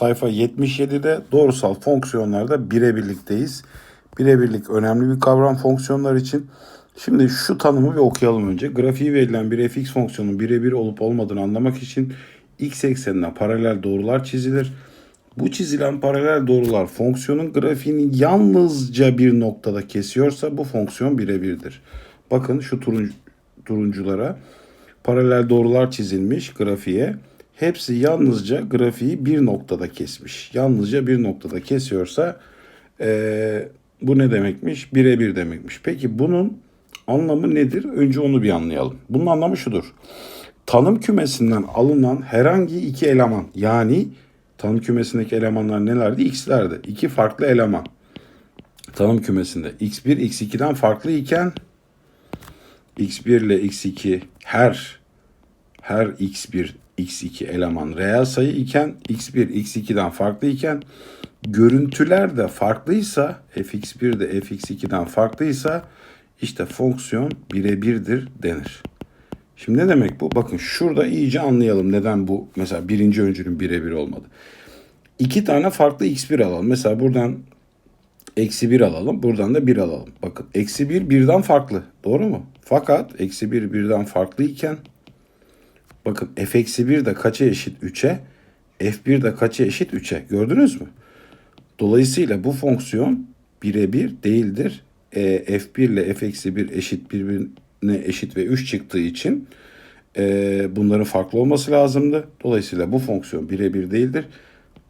Sayfa 77'de doğrusal fonksiyonlarda birebirlikteyiz. Birebirlik önemli bir kavram fonksiyonlar için. Şimdi şu tanımı bir okuyalım önce. Grafiği verilen bir fx fonksiyonun birebir olup olmadığını anlamak için x eksenine paralel doğrular çizilir. Bu çizilen paralel doğrular fonksiyonun grafiğini yalnızca bir noktada kesiyorsa bu fonksiyon birebirdir. Bakın şu turuncu, turunculara paralel doğrular çizilmiş grafiğe. Hepsi yalnızca grafiği bir noktada kesmiş. Yalnızca bir noktada kesiyorsa eee, bu ne demekmiş? Birebir demekmiş. Peki bunun anlamı nedir? Önce onu bir anlayalım. Bunun anlamı şudur. Tanım kümesinden alınan herhangi iki eleman yani tanım kümesindeki elemanlar nelerdi? X'lerdi. İki farklı eleman. Tanım kümesinde x1 x2'den farklı iken x1 ile x2 her her x1 x2 eleman reel sayı iken x1 x2'den farklı iken görüntüler de farklıysa fx1 de fx2'den farklıysa işte fonksiyon birebirdir denir. Şimdi ne demek bu? Bakın şurada iyice anlayalım neden bu mesela birinci öncülün birebir olmadı. İki tane farklı x1 alalım. Mesela buradan eksi 1 alalım. Buradan da 1 alalım. Bakın eksi 1 birden farklı. Doğru mu? Fakat eksi 1 birden farklı iken bakın f eksi 1 de kaça eşit 3'e? f1 de kaça eşit 3'e? Gördünüz mü? Dolayısıyla bu fonksiyon birebir değildir. E, f1 ile f eksi 1 eşit birbirine eşit ve 3 çıktığı için e, bunların farklı olması lazımdı. Dolayısıyla bu fonksiyon birebir değildir.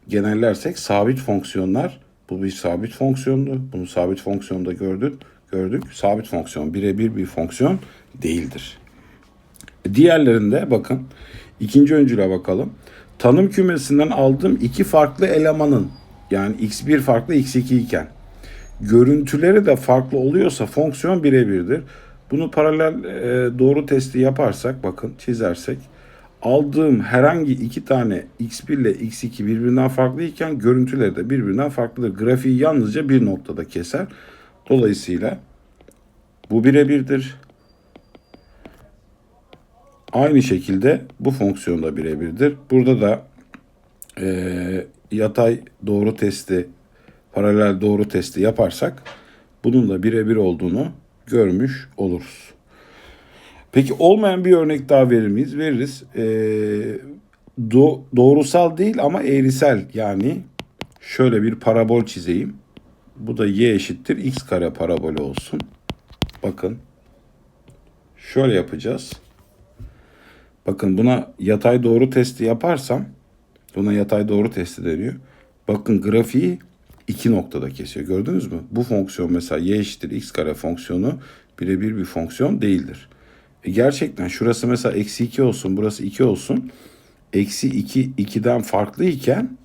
Genellersek sabit fonksiyonlar bu bir sabit fonksiyondu. Bunu sabit fonksiyonda gördük. Gördük. Sabit fonksiyon birebir bir fonksiyon değildir. Diğerlerinde bakın ikinci öncüle bakalım. Tanım kümesinden aldığım iki farklı elemanın yani x1 farklı x2 iken görüntüleri de farklı oluyorsa fonksiyon birebirdir. Bunu paralel e, doğru testi yaparsak bakın çizersek aldığım herhangi iki tane x1 ile x2 birbirinden farklı iken görüntüleri de birbirinden farklıdır. Grafiği yalnızca bir noktada keser. Dolayısıyla bu birebirdir. Aynı şekilde bu fonksiyon da birebirdir. Burada da e, yatay doğru testi, paralel doğru testi yaparsak bunun da birebir olduğunu görmüş oluruz. Peki olmayan bir örnek daha verir miyiz? Veririz. Ee, do- doğrusal değil ama eğrisel yani şöyle bir parabol çizeyim. Bu da y eşittir x kare parabolü olsun. Bakın. Şöyle yapacağız. Bakın buna yatay doğru testi yaparsam buna yatay doğru testi deniyor. Bakın grafiği iki noktada kesiyor. Gördünüz mü? Bu fonksiyon mesela y eşittir x kare fonksiyonu birebir bir fonksiyon değildir. E gerçekten şurası mesela eksi 2 olsun burası 2 olsun. Eksi 2 2'den farklı iken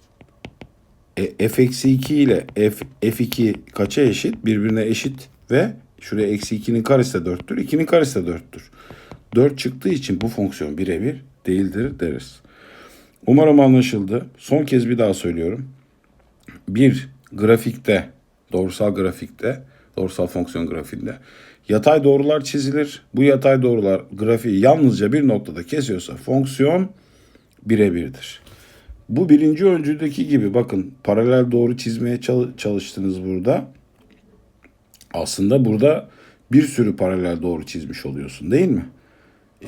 e, f eksi 2 ile f, f2 kaça eşit? Birbirine eşit ve şuraya eksi 2'nin karesi de 4'tür. 2'nin karesi de 4'tür. 4 çıktığı için bu fonksiyon birebir değildir deriz. Umarım anlaşıldı. Son kez bir daha söylüyorum. Bir grafikte, doğrusal grafikte, doğrusal fonksiyon grafiğinde yatay doğrular çizilir. Bu yatay doğrular grafiği yalnızca bir noktada kesiyorsa fonksiyon birebirdir. Bu birinci öncüdeki gibi bakın paralel doğru çizmeye çalıştınız burada. Aslında burada bir sürü paralel doğru çizmiş oluyorsun değil mi?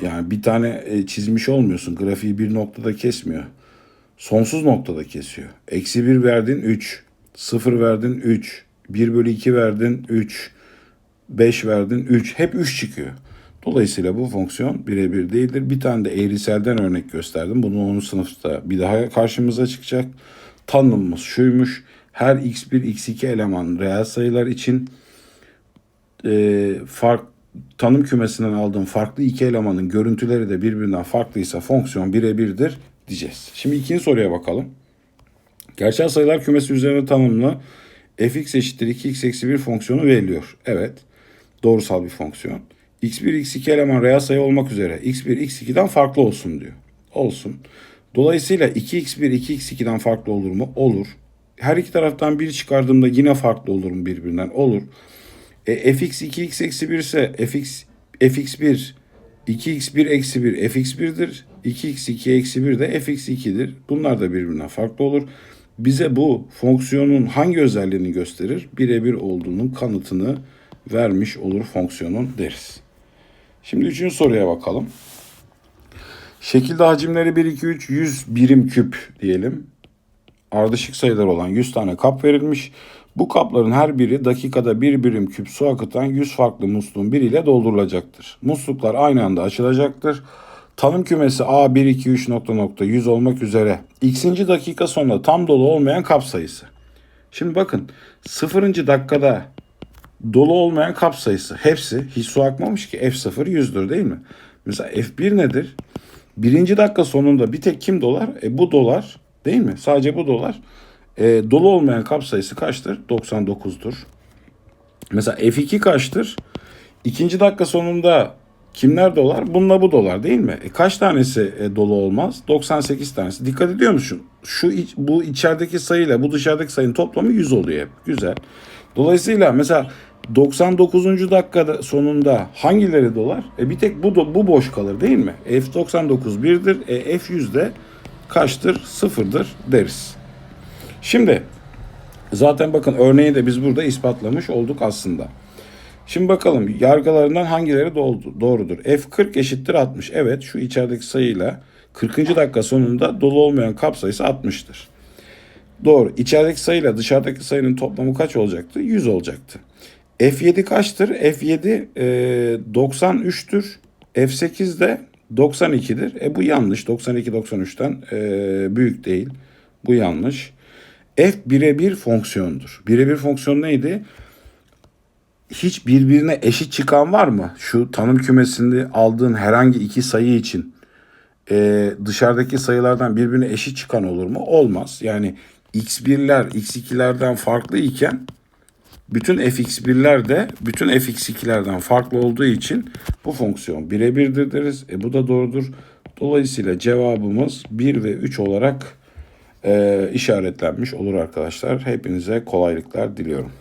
Yani bir tane e, çizmiş olmuyorsun. Grafiği bir noktada kesmiyor. Sonsuz noktada kesiyor. Eksi bir verdin 3. 0 verdin 3. 1 bölü 2 verdin 3. 5 verdin 3. Hep 3 çıkıyor. Dolayısıyla bu fonksiyon birebir değildir. Bir tane de eğriselden örnek gösterdim. Bunu 10. sınıfta bir daha karşımıza çıkacak. Tanımımız şuymuş. Her x1, x2 eleman reel sayılar için e, fark tanım kümesinden aldığım farklı iki elemanın görüntüleri de birbirinden farklıysa fonksiyon birebirdir diyeceğiz. Şimdi ikinci soruya bakalım. Gerçel sayılar kümesi üzerine tanımlı fx eşittir 2x eksi 1 fonksiyonu veriliyor. Evet. Doğrusal bir fonksiyon. x1, x2 eleman reel sayı olmak üzere x1, x2'den farklı olsun diyor. Olsun. Dolayısıyla 2x1, 2x2'den farklı olur mu? Olur. Her iki taraftan 1 çıkardığımda yine farklı olur mu birbirinden? Olur. E, fx 2x eksi 1 ise fx, fx1 2x1 eksi 1 fx1'dir. 2x 2 eksi 1 de fx2'dir. Bunlar da birbirinden farklı olur. Bize bu fonksiyonun hangi özelliğini gösterir? Birebir olduğunun kanıtını vermiş olur fonksiyonun deriz. Şimdi üçüncü soruya bakalım. Şekilde hacimleri 1, 2, 3, 100 birim küp diyelim. Ardışık sayılar olan 100 tane kap verilmiş. Bu kapların her biri dakikada bir birim küp su akıtan 100 farklı musluğun biriyle doldurulacaktır. Musluklar aynı anda açılacaktır. Tanım kümesi A 1 2 3 nokta nokta 100 olmak üzere x'inci dakika sonra tam dolu olmayan kap sayısı. Şimdi bakın sıfırıncı dakikada dolu olmayan kap sayısı hepsi hiç su akmamış ki F0 100'dür değil mi? Mesela F1 nedir? Birinci dakika sonunda bir tek kim dolar? E bu dolar değil mi? Sadece bu dolar. E, dolu olmayan kap sayısı kaçtır? 99'dur. Mesela F2 kaçtır? İkinci dakika sonunda kimler dolar? Bununla bu dolar değil mi? E kaç tanesi e, dolu olmaz? 98 tanesi. Dikkat ediyor musun? Şu bu içerideki sayıyla bu dışarıdaki sayının toplamı 100 oluyor hep. Güzel. Dolayısıyla mesela 99. dakikada sonunda hangileri dolar? E bir tek bu bu boş kalır değil mi? F99 1'dir. E F100 de kaçtır? Sıfırdır deriz. Şimdi zaten bakın örneği de biz burada ispatlamış olduk aslında. Şimdi bakalım yargılarından hangileri doğru- doğrudur? F40 eşittir 60. Evet şu içerideki sayıyla 40. dakika sonunda dolu olmayan kap sayısı 60'tır. Doğru. İçerideki sayıyla dışarıdaki sayının toplamı kaç olacaktı? 100 olacaktı. F7 kaçtır? F7 e, 93'tür. F8 de 92'dir. E bu yanlış. 92 93'ten e, büyük değil. Bu yanlış. F birebir fonksiyondur. Birebir fonksiyon neydi? Hiç birbirine eşit çıkan var mı? Şu tanım kümesinde aldığın herhangi iki sayı için e, dışarıdaki sayılardan birbirine eşit çıkan olur mu? Olmaz. Yani x1'ler x2'lerden farklı iken bütün fx1'ler de bütün fx2'lerden farklı olduğu için bu fonksiyon birebirdir deriz. E bu da doğrudur. Dolayısıyla cevabımız 1 ve 3 olarak e, işaretlenmiş olur arkadaşlar. Hepinize kolaylıklar diliyorum.